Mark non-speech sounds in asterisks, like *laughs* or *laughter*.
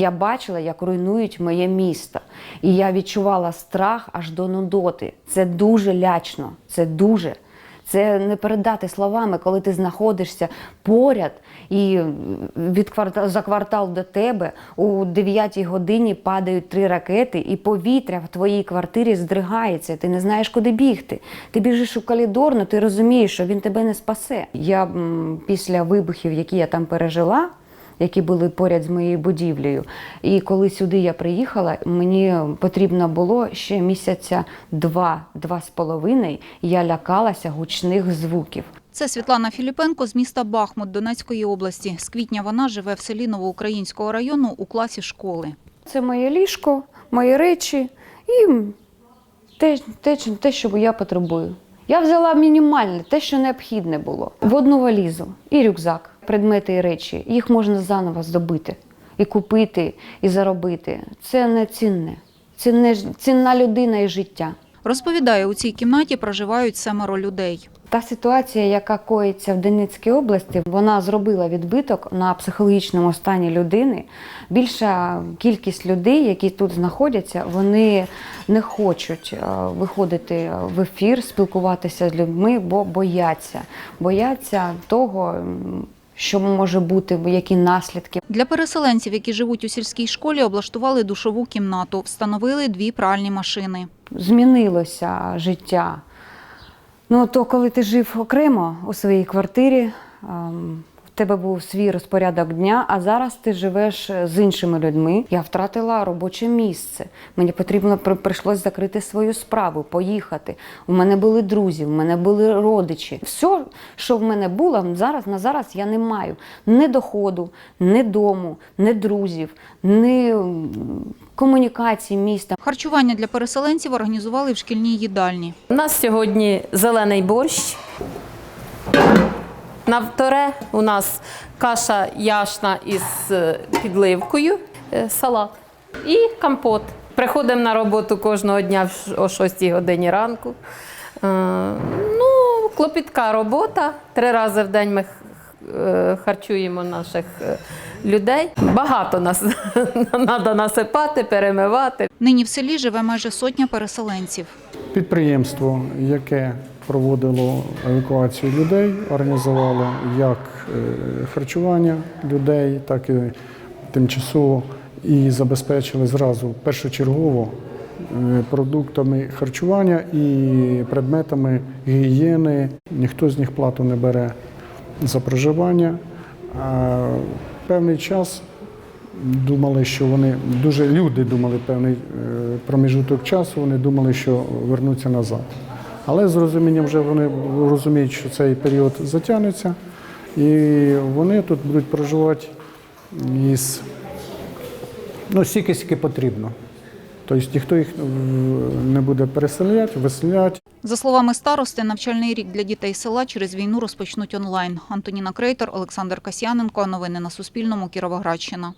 Я бачила, як руйнують моє місто, і я відчувала страх аж до нудоти. Це дуже лячно, це дуже. Це не передати словами, коли ти знаходишся поряд і від квартал за квартал до тебе у 9 годині падають три ракети, і повітря в твоїй квартирі здригається. Ти не знаєш, куди бігти. Ти біжиш у коридор, але ти розумієш, що він тебе не спасе. Я після вибухів, які я там пережила, які були поряд з моєю будівлею. І коли сюди я приїхала, мені потрібно було ще місяця два, два з половиною. Я лякалася гучних звуків. Це Світлана Філіпенко з міста Бахмут Донецької області. З квітня вона живе в селі Новоукраїнського району у класі школи. Це моє ліжко, мої речі і те, те, те, що я потребую. Я взяла мінімальне, те, що необхідне було. В одну валізу і рюкзак, предмети і речі. Їх можна заново здобити і купити, і заробити. Це не цінне. цінне цінна людина і життя. Розповідає, у цій кімнаті проживають семеро людей. Та ситуація, яка коїться в Донецькій області, вона зробила відбиток на психологічному стані людини. Більша кількість людей, які тут знаходяться, вони не хочуть е, виходити в ефір, спілкуватися з людьми, бо бояться. Бояться того, що може бути, які наслідки. Для переселенців, які живуть у сільській школі, облаштували душову кімнату, встановили дві пральні машини. Змінилося життя. Ну, то коли ти жив окремо у своїй квартирі, ем, тебе був свій розпорядок дня, а зараз ти живеш з іншими людьми. Я втратила робоче місце. Мені потрібно при- прийшлось закрити свою справу, поїхати. У мене були друзі, у мене були родичі. Все, що в мене було, зараз на зараз я не маю ні доходу, ні дому, ні друзів, ні комунікації міста. Харчування для переселенців організували в шкільній їдальні. У нас сьогодні зелений борщ. На вторе у нас каша яшна із е, підливкою, е, салат і компот. Приходимо на роботу кожного дня о 6 годині ранку. Е, Ну, клопітка робота. Три рази в день ми харчуємо наших людей. Багато нас *laughs* треба насипати, перемивати. Нині в селі живе майже сотня переселенців. Підприємство, яке проводило евакуацію людей, організувало як е, харчування людей, так і тимчасово і забезпечили зразу першочергово е, продуктами харчування і предметами гігієни. Ніхто з них плату не бере за проживання. А певний час думали, що вони дуже люди думали певний е, проміжуток часу, вони думали, що вернуться назад. Але з розумінням вже вони розуміють, що цей період затягнеться, і вони тут будуть проживати із ну, стільки, скільки потрібно. Тобто ніхто їх не буде переселяти, виселяти. За словами старости, навчальний рік для дітей села через війну розпочнуть онлайн. Антоніна Крейтор, Олександр Касьяненко. Новини на Суспільному. Кіровоградщина.